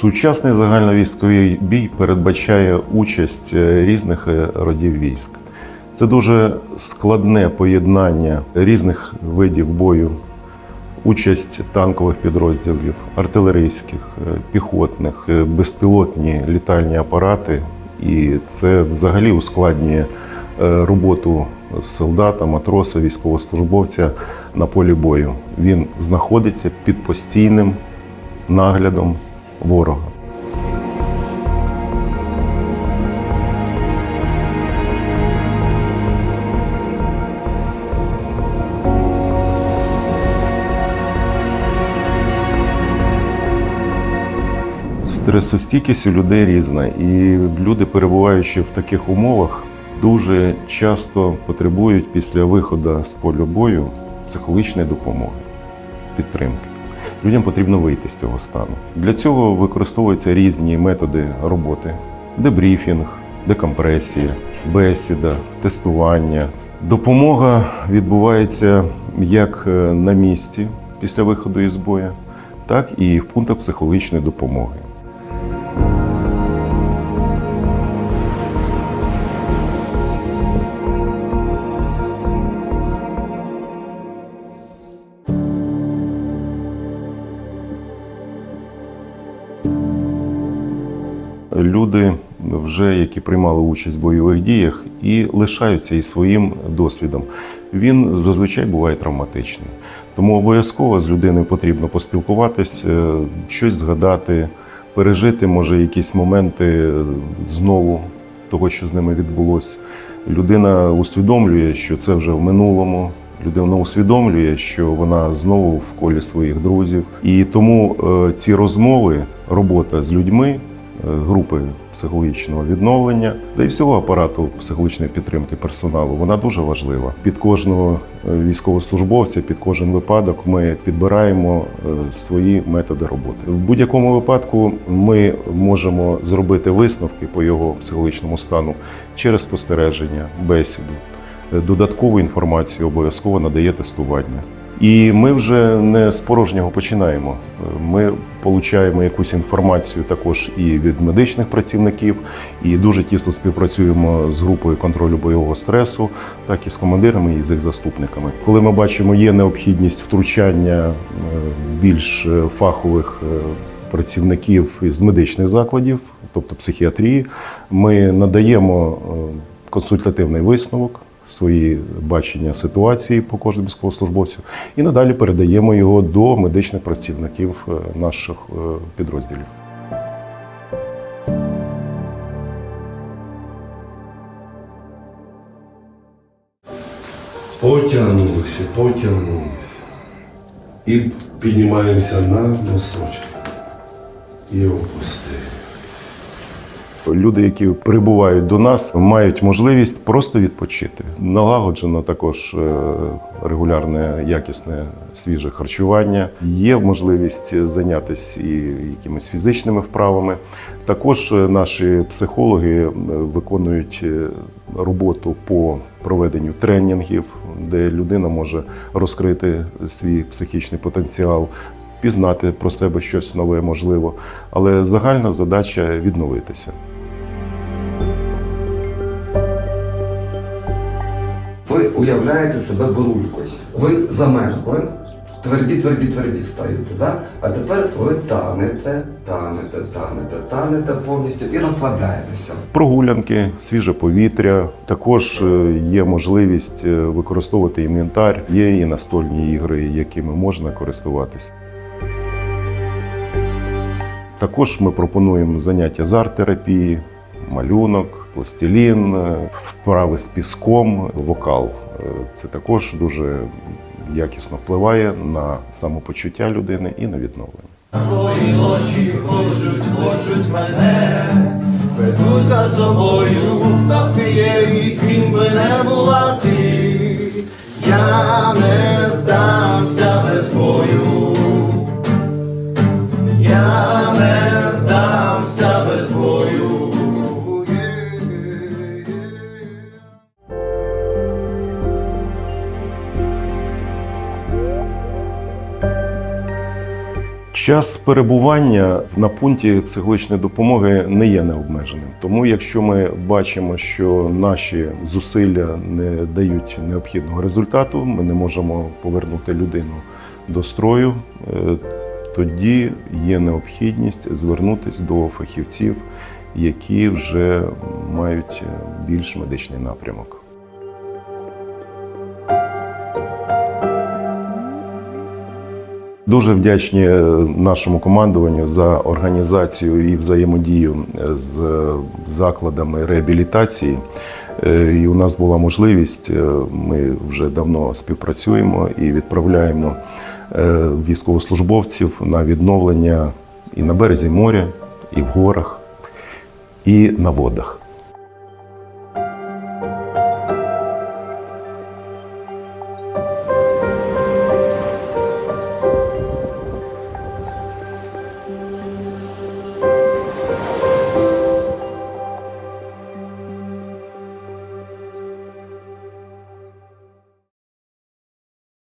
Сучасний загальновійськовий бій передбачає участь е, різних е, родів військ. Це дуже складне поєднання різних видів бою, участь танкових підрозділів, артилерійських, е, піхотних, безпілотні літальні апарати. І це взагалі ускладнює роботу солдата, матроса, військовослужбовця на полі бою. Він знаходиться під постійним наглядом ворога. Стресостійкість у людей різна, і люди, перебуваючи в таких умовах, дуже часто потребують після виходу з поля бою психологічної допомоги, підтримки. Людям потрібно вийти з цього стану. Для цього використовуються різні методи роботи: дебріфінг, декомпресія, бесіда, тестування. Допомога відбувається як е, на місці після виходу із бою, так і в пунктах психологічної допомоги. Люди, вже які приймали участь в бойових діях, і лишаються із своїм досвідом. Він зазвичай буває травматичний. Тому обов'язково з людиною потрібно поспілкуватись, е, щось згадати, пережити, може, якісь моменти знову того, що з ними відбулося. Людина усвідомлює, що це вже в минулому. Людина усвідомлює, що вона знову в колі своїх друзів. І тому е, ці розмови, робота з людьми, е, групи психологічного відновлення, та й всього апарату психологічної підтримки персоналу, вона дуже важлива. Під кожного е, військовослужбовця, під кожен випадок ми підбираємо е, свої методи роботи. В будь-якому випадку ми можемо зробити висновки по його психологічному стану через спостереження, бесіду. Додаткову інформацію обов'язково надає тестування. І ми вже не з порожнього починаємо. Ми отримуємо якусь інформацію також і від медичних працівників, і дуже тісно співпрацюємо з групою контролю бойового стресу, так і з командирами і з їх заступниками. Коли ми бачимо, є необхідність втручання е, більш е, фахових е, працівників з медичних закладів, тобто психіатрії, ми надаємо консультативний висновок свої бачення ситуації по кожному військовослужбовцю і надалі передаємо його до медичних працівників е, наших е, підрозділів. Потягнулися, потягнулися. І піднімаємося на носочки. І опустили. Люди, які прибувають до нас, мають можливість просто відпочити. Налагоджено також е, регулярне, якісне, свіже харчування. Є можливість зайнятися і якимись фізичними вправами. Також е, наші психологи е, виконують роботу по проведенню тренінгів, де людина може розкрити свій психічний потенціал. Пізнати про себе щось нове можливо, але загальна задача відновитися. Ви уявляєте себе бурулькою. Ви замерзли, тверді, тверді, тверді стаєте, да? а тепер ви танете, танете, танете, танете повністю і розслабляєтеся. Прогулянки, свіже повітря. Також е, є можливість е, використовувати інвентар. Є і настольні ігри, якими можна користуватися. Також ми пропонуємо заняття з арт-терапії, малюнок, пластилін, е, вправи з піском, вокал. Е, Це також дуже якісно впливає на самопочуття людини і на відновлення. Твої очі хочуть, хочуть мене, ведуть за собою, хто ти є і ким би не була ти. Я не здамся без бою. Я Час перебування на пункті психологічної допомоги не є необмеженим. Тому, якщо ми бачимо, що наші зусилля не дають необхідного результату, ми не можемо повернути людину до строю, е, тоді є необхідність звернутися до фахівців, які вже мають е, більш медичний напрямок. Дуже вдячні е, нашому командуванню за організацію і взаємодію е, з закладами реабілітації. Е, І у нас була можливість, е, ми вже давно співпрацюємо і відправляємо е, військовослужбовців на відновлення і на березі моря, і в горах, і на водах.